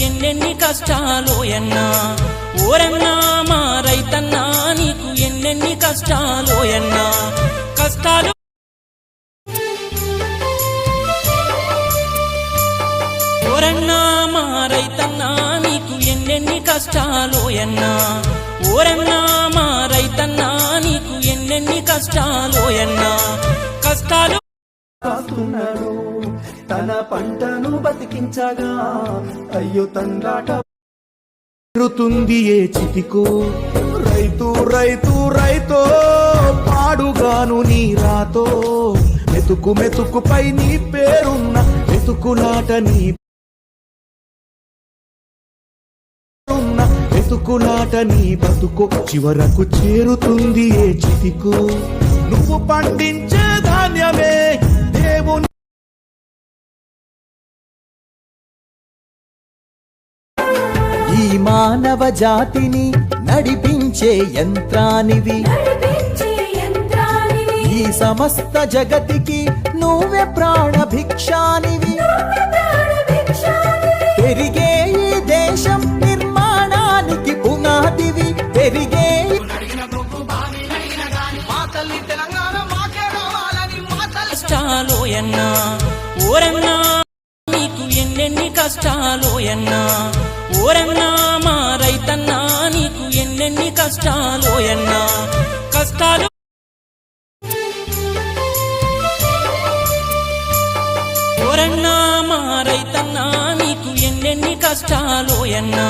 ఎన్నెన్ని కష్టాలు ఎన్నా? ఓరన్నా మా రైతన్నా నీకు ఎన్నెన్ని కష్టాలు ఎన్నా? కష్టాలు ఓరన్నా మా రైతన్నా నీకు ఎన్నెన్ని కష్టాలు ఎన్నా? ఓరన్నా మా రైతన్నా నీకు ఎన్నెన్ని కష్టాలు ఎన్నా? కష్టాలు కాస్తున్నాడు తన పంటను బతికించగా. అయ్యో తండ్రాట రుతుంది ఏ చితికు? రైతు రైతు రైతో పాడుగాను నీ రాతో. మెతుకు మెతుకుపై నీ పేరున్న మెతుకులాట నీ బతుకులాట నీ బతుకు చివరకు చేరుతుంది ఏ చితికు? నువ్వు పండించే మానవ జాతిని నడిపించే యంత్రానివి. ఈ సమస్త జగతికి నువ్వే ప్రాణభిక్షానివి. పెరిగే ఈ దేశం నిర్మాణానికి పునాదివి. పెరిగే కష్టాలు ఎన్నా ఓరన్నా నీకు ఎన్నెన్ని కష్టాలు ఎన్నా ఓరన్నా మా రైతన్నా నీకు ఎన్నెన్ని కష్టాలు ఎన్నా కష్టాలు ఓరన్నా మా రైతన్నా నీకు ఎన్నెన్ని కష్టాలు ఎన్నా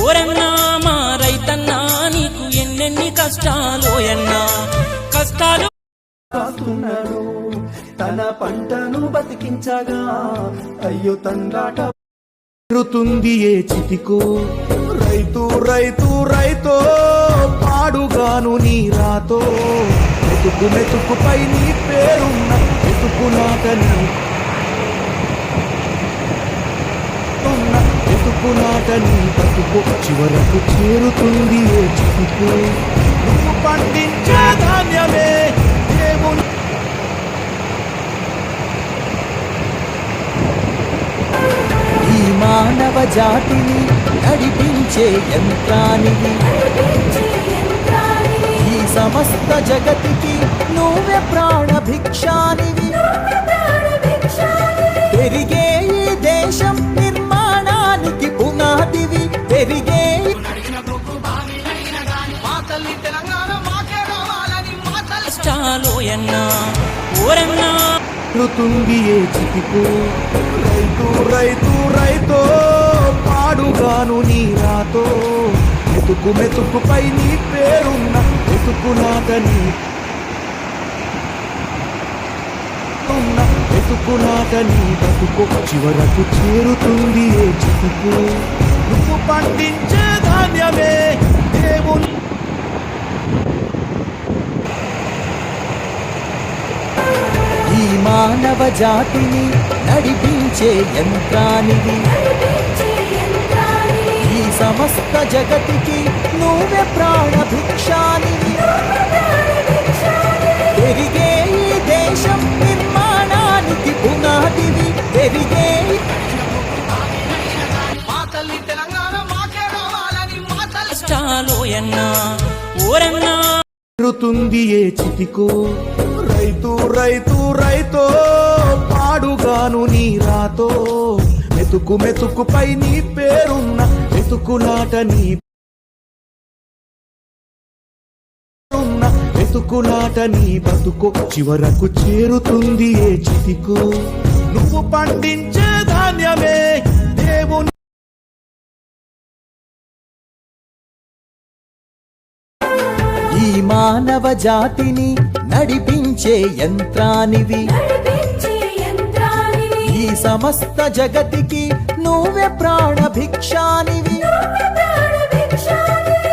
ఓరన్నా మా రైతన్నా నీకు ఎన్నెన్ని కష్టాలు ఎన్నా కష్టాలు తన పంటను బతికించగా. అయ్యో తండ్రాట రుతుంది ఏ చితికు. రైతు రైతు రైతో పాడుగాను నీ రాతో. మెతుకు మెతుకుపై నీ పేరున్న మెతుకు నీ ఉన్న బతుకు. చివరకు చేరుతుంది ఏ చితికు. జాతిని నడిపించే యంత్రానివి. ఈ సమస్త జగతికి నువ్వే ప్రాణభిక్షానివి. పెరిగే ఈ దేశం నిర్మాణానికి పునాదివి. పెరిగే ఎన్నా ఓరన్నా. ఏ చితికు రైతు రైతు రైతో. నాడుగాను నీ రాతో మెతుకు మెతుకుపై నీ పేరున్న మెతుకు నాదని ఉన్న మెతుకులాట నీ బతుకు చివరకు చేరుతుంది ఏ చితుకు. నువ్వు పండించే ధాన్యమే దేవుని. ఈ మానవ జాతిని నడిపించే యంత్రానిది. నడిపించే సమస్త జగతికి నువ్వే ప్రాణభిక్షానివి పెరిగే ఈ దేశం నిర్మాణానికి పునాదివి. ఓరన్నా. రుతుంది ఏ చితికు? రైతు రైతు రైతో పాడుగాను నీ రాతో. మెతుకు మెతుకుపై నీ పేరున్న వెతుకులాట నీ ఉన్న నీ బతుకు చివరకు చేరుతుంది ఏ చితికు. నువ్వు పండించే ధాన్యమే దేవుని ఈ మానవ జాతిని నడిపించే యంత్రానివి. సమస్త జగతికి నువ్వే ప్రాణ భిక్షానివి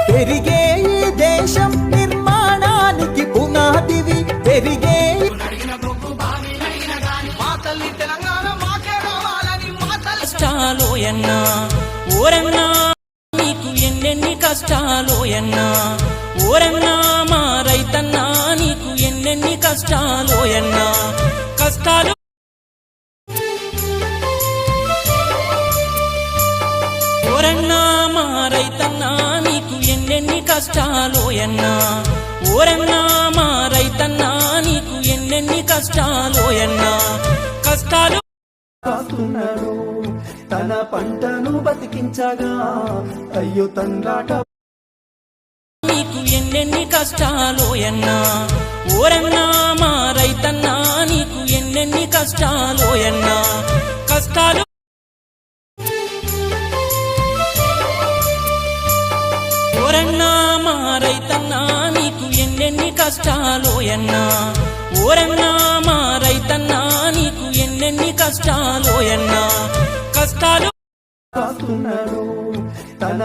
పెరిగే ఈ దేశం నిర్మాణానికి పునాదివి. పెరిగే కష్టాలు ఎన్నా ఓరన్నా నీకు ఎన్నెన్ని కష్టాలు ఎన్నా ఓరన్నా మా రైతన్నా నీకు ఎన్నెన్ని కష్టాలు ఎన్నా కష్టాలు ఓరన్నా మా రైతన్నా నీకు ఎన్నెన్ని కష్టాలు ఎన్నా ఓరన్నా మా రైతన్నా నీకు ఎన్నెన్ని కష్టాలు ఎన్నా కష్టాలు కాస్తున్నాడు తన పంటను బతికించగా అయ్యో తండ్రాట నీకు ఎన్నెన్ని కష్టాలు ఎన్నా ఓరన్నా మా రైతన్నా నీకు ఎన్నెన్ని కష్టాలు ఎన్నా కష్టాలు ఎన్ని కష్టాలు ఎన్నా? ఓరన్నా మా రైతన్నా నీకు ఎన్నెన్ని కష్టాలు ఎన్నా? కష్టాలు తన